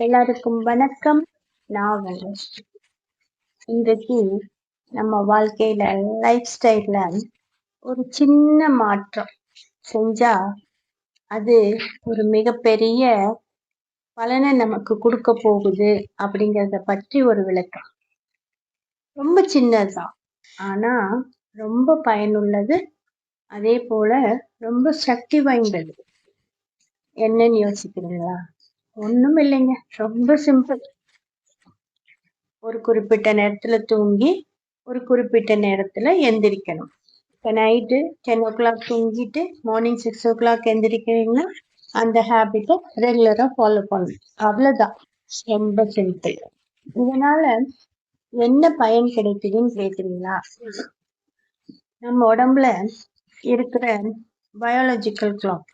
எல்லாருக்கும் வணக்கம். நான் வனஸ்ரீ இன்றைக்கு நம்ம வாழ்க்கையில லைஃப் ஸ்டைல்ல ஒரு சின்ன மாற்றம் செஞ்சா அது ஒரு மிகப்பெரிய பலனை நமக்கு கொடுக்க போகுது அப்படிங்கிறத பற்றி ஒரு விளக்கம். ரொம்ப சின்னதுதான். ஆனா ரொம்ப பயனுள்ளது. அதே போல ரொம்ப சக்தி வாய்ந்தது. என்னன்னு யோசிக்கிறீங்களா? ஒண்ணும் இல்லைங்க ரொம்ப சிம்பிள் ஒரு குறிப்பிட்ட நேரத்துல தூங்கி ஒரு குறிப்பிட்ட நேரத்துல எந்திரிக்கணும். இப்போ நைட்டு டென் ஓ கிளாக் தூங்கிட்டு மார்னிங் சிக்ஸ் ஓ கிளாக் எந்திரிக்கிறீங்கன்னா அந்த ஹேபிட்டை ரெகுலரா ஃபாலோ பண்ணணும். அவ்வளவுதான். ரொம்ப சிம்பிள் இதனால என்ன பயன் கிடைக்குதுன்னு கேக்குறீங்களா? நம்ம உடம்புல இருக்கிற பயாலஜிக்கல் கிளாக்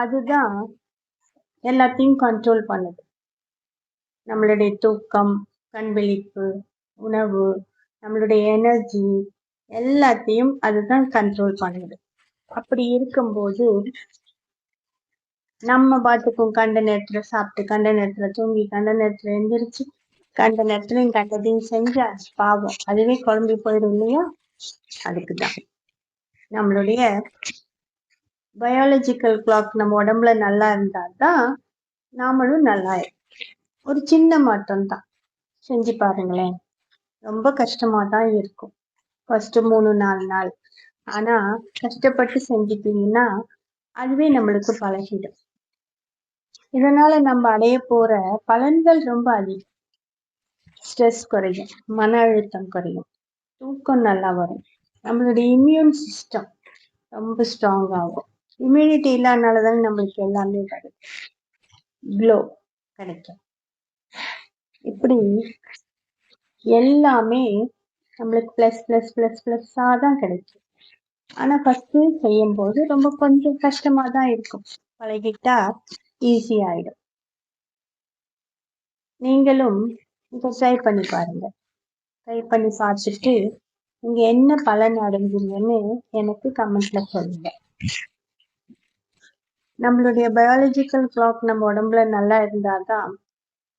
அதுதான் எல்லாத்தையும் கண்ட்ரோல் பண்ணுது. நம்மளுடைய தூக்கம் கண் விழிப்பு உணவு நம்மளுடைய எனர்ஜி எல்லாத்தையும் அதுதான் கண்ட்ரோல் பண்ணுது. அப்படி இருக்கும்போது நம்ம பாட்டுக்கும் கண்ட நேரத்துல சாப்பிட்டு கண்ட நேரத்துல தூங்கி கண்ட நேரத்துல எந்திரிச்சு கண்ட நேரத்துலையும் கண்டதையும் செஞ்சா பாவம். அதுவே குழம்பி போயிடும் இல்லையா? அதுக்குதான். நம்மளுடைய பயாலஜிக்கல் கிளாக் நம்ம உடம்புல நல்லா இருந்தால் தான் நாமளும் நல்லா ஒரு சின்ன மாற்றம் தான் செஞ்சு பாருங்களேன். ரொம்ப கஷ்டமா தான் இருக்கும். ஃபஸ்ட்டு மூணு நாலு நாள். ஆனால் கஷ்டப்பட்டு செஞ்சுட்டீங்கன்னா அதுவே நம்மளுக்கு பழகிடும். இதனால நம்ம அடைய போற பலன்கள் ரொம்ப அதிகம். ஸ்ட்ரெஸ் குறையும். மன அழுத்தம் குறையும். தூக்கம் நல்லா வரும். நம்மளுடைய இம்யூன் சிஸ்டம் ரொம்ப ஸ்ட்ராங் ஆகும். இம்யூனிட்டி இல்லாதனால தானே நம்மளுக்கு எல்லாமே கிடைக்கும் க்ளோ கிடைக்கும். இப்படி எல்லாமே நம்மளுக்கு ப்ளஸ் ப்ளஸ் ப்ளஸ் ப்ளஸ்ஸாக தான் கிடைக்கும். ஆனால் ஃபஸ்ட்டு செய்யும்போது ரொம்ப கொஞ்சம் கஷ்டமாக தான் இருக்கும். பழகிட்டா ஈஸி ஆயிடும். நீங்களும் இதை ட்ரை பண்ணி பாருங்க. ட்ரை பண்ணி பார்த்துட்டு நீங்க என்ன பலன் அடைஞ்சீங்கன்னு எனக்கு கமெண்ட்ல சொல்லுங்க. நம்மளுடைய பயாலஜிக்கல் கிளாக் நம்ம உடம்புல நல்லா இருந்தால் தான்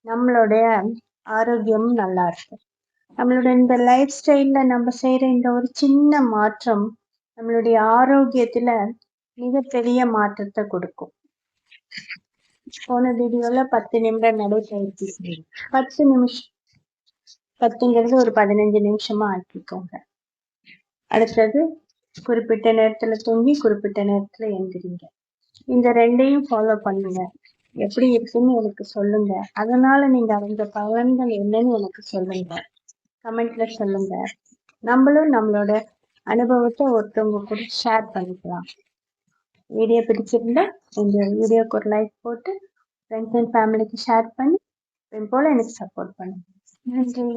நம்மளுடைய ஆரோக்கியமும் நல்லா இருக்கும். நம்மளுடைய இந்த லைஃப் ஸ்டைலில் நம்ம செய்கிற இந்த ஒரு சின்ன மாற்றம் நம்மளுடைய ஆரோக்கியத்தில் மிகப்பெரிய மாற்றத்தை கொடுக்கும். போன வீடியோவில் பத்து நிமிடம் நடைபயிற்சி பத்து நிமிஷம் பத்துங்கிறது ஒரு பதினஞ்சு நிமிஷமா ஆக்கிக்கோங்க. அடுத்தது குறிப்பிட்ட நேரத்துல தூங்கி குறிப்பிட்ட நேரத்துல எந்திரிங்க. இந்த ரெண்டையும் ஃபாலோ பண்ணுங்க. எப்படி இருக்குன்னு எனக்கு சொல்லுங்க. அதனால நீங்க அடைஞ்ச பலன்கள் என்னன்னு எனக்கு சொல்லுங்க. கமெண்ட்ல சொல்லுங்க. நம்மளும் நம்மளோட அனுபவத்தை ஒருத்தவங்க கூட ஷேர் பண்ணிக்கலாம். வீடியோ பிடிச்சிருந்தா இந்த வீடியோக்கு ஒரு லைக் போட்டு ஃப்ரெண்ட்ஸ் அண்ட் ஃபேமிலிக்கு ஷேர் பண்ணி போல எனக்கு சப்போர்ட் பண்ணுங்க. நன்றி.